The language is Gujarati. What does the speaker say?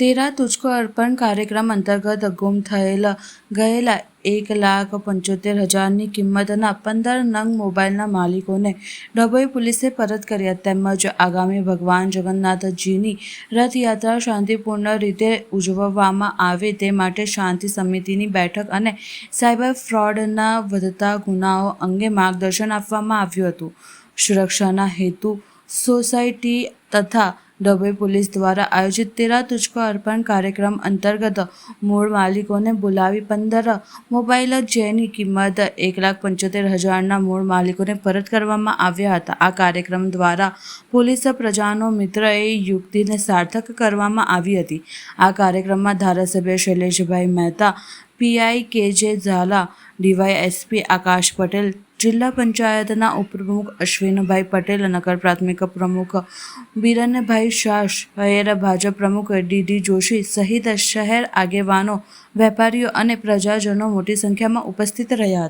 તેરા તુજકો અર્પણ કાર્યક્રમ અંતર્ગત ગુમ થયેલા ગયેલા એક લાખ પંચોતેર હજારની કિંમતના પંદર નંગ મોબાઈલના માલિકોને ડભોઈ પોલીસે પરત કર્યા તેમજ આગામી ભગવાન જગન્નાથજીની રથયાત્રા શાંતિપૂર્ણ રીતે ઉજવવામાં આવે તે માટે શાંતિ સમિતિની બેઠક અને સાયબર ફ્રોડના વધતા ગુનાઓ અંગે માર્ગદર્શન આપવામાં આવ્યું હતું. સુરક્ષાના હેતુ સોસાયટી તથા ડભોઈ પોલીસ દ્વારા આયોજિત તેરા તુચકો અર્પણ કાર્યક્રમ અંતર્ગત મૂળ માલિકોને બોલાવી પંદર મોબાઈલ જેની કિંમત એક લાખ પંચોતેર હજારના મૂળ માલિકોને પરત કરવામાં આવ્યા હતા. આ કાર્યક્રમ દ્વારા પોલીસ પ્રજાનો મિત્ર એ યુક્તિને સાર્થક કરવામાં આવી હતી. આ કાર્યક્રમમાં ધારાસભ્ય શૈલેષભાઈ Mehta PI K J Jhala DYSP આકાશ પટેલ જિલ્લા પંચાયતના ઉપપ્રમુખ અશ્વિનભાઈ પટેલ, નગર પ્રાથમિક પ્રમુખ બિરનભાઈ શાહ, શહેર ભાજપ પ્રમુખ ડીડી જોશી સહિત શહેર આગેવાનો, વેપારીઓ અને પ્રજાજનો મોટી સંખ્યામાં ઉપસ્થિત રહ્યા હતા.